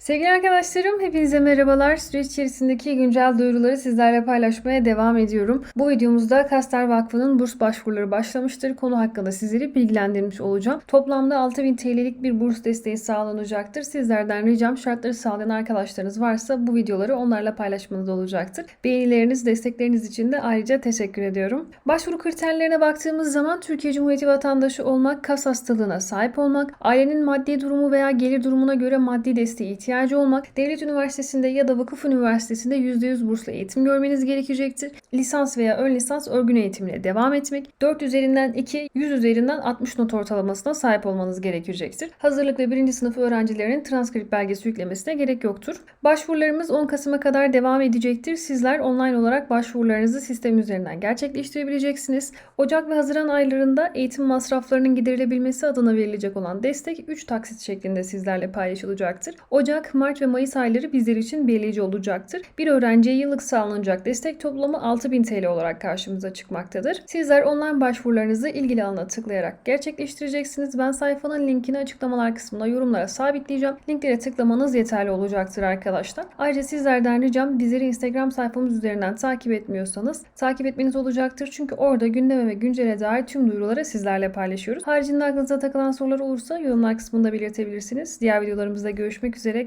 Sevgili arkadaşlarım, hepinize merhabalar. Süreç içerisindeki güncel duyuruları sizlerle paylaşmaya devam ediyorum. Bu videomuzda Kastar Vakfı'nın burs başvuruları başlamıştır. Konu hakkında sizleri bilgilendirmiş olacağım. Toplamda 6000 TL'lik bir burs desteği sağlanacaktır. Sizlerden ricam şartları sağlayan arkadaşlarınız varsa bu videoları onlarla paylaşmanız olacaktır. Beğenileriniz, destekleriniz için de ayrıca teşekkür ediyorum. Başvuru kriterlerine baktığımız zaman Türkiye Cumhuriyeti vatandaşı olmak, kas hastalığına sahip olmak, ailenin maddi durumu veya gelir durumuna göre maddi desteğe ihtiyacı olmak, devlet üniversitesinde ya da vakıf üniversitesinde %100 burslu eğitim görmeniz gerekecektir. Lisans veya ön lisans örgün eğitimine devam etmek, 4 üzerinden 2, 100 üzerinden 60 not ortalamasına sahip olmanız gerekecektir. Hazırlık ve 1. sınıf öğrencilerinin transkript belgesi yüklemesine gerek yoktur. Başvurularımız 10 Kasım'a kadar devam edecektir. Sizler online olarak başvurularınızı sistem üzerinden gerçekleştirebileceksiniz. Ocak ve Haziran aylarında eğitim masraflarının giderilebilmesi adına verilecek olan destek 3 taksit şeklinde sizlerle paylaşılacaktır. Ocak, Mart ve Mayıs ayları bizler için belirleyici olacaktır. Bir öğrenciye yıllık sağlanacak destek toplamı 6000 TL olarak karşımıza çıkmaktadır. Sizler online başvurularınızı ilgili alana tıklayarak gerçekleştireceksiniz. Ben sayfanın linkini açıklamalar kısmına yorumlara sabitleyeceğim. Linklere tıklamanız yeterli olacaktır arkadaşlar. Ayrıca sizlerden ricam bizleri Instagram sayfamız üzerinden takip etmiyorsanız takip etmeniz olacaktır. Çünkü orada gündeme ve güncele dair tüm duyuruları sizlerle paylaşıyoruz. Haricinde aklınıza takılan sorular olursa yorumlar kısmında belirtebilirsiniz. Diğer videolarımızda görüşmek üzere.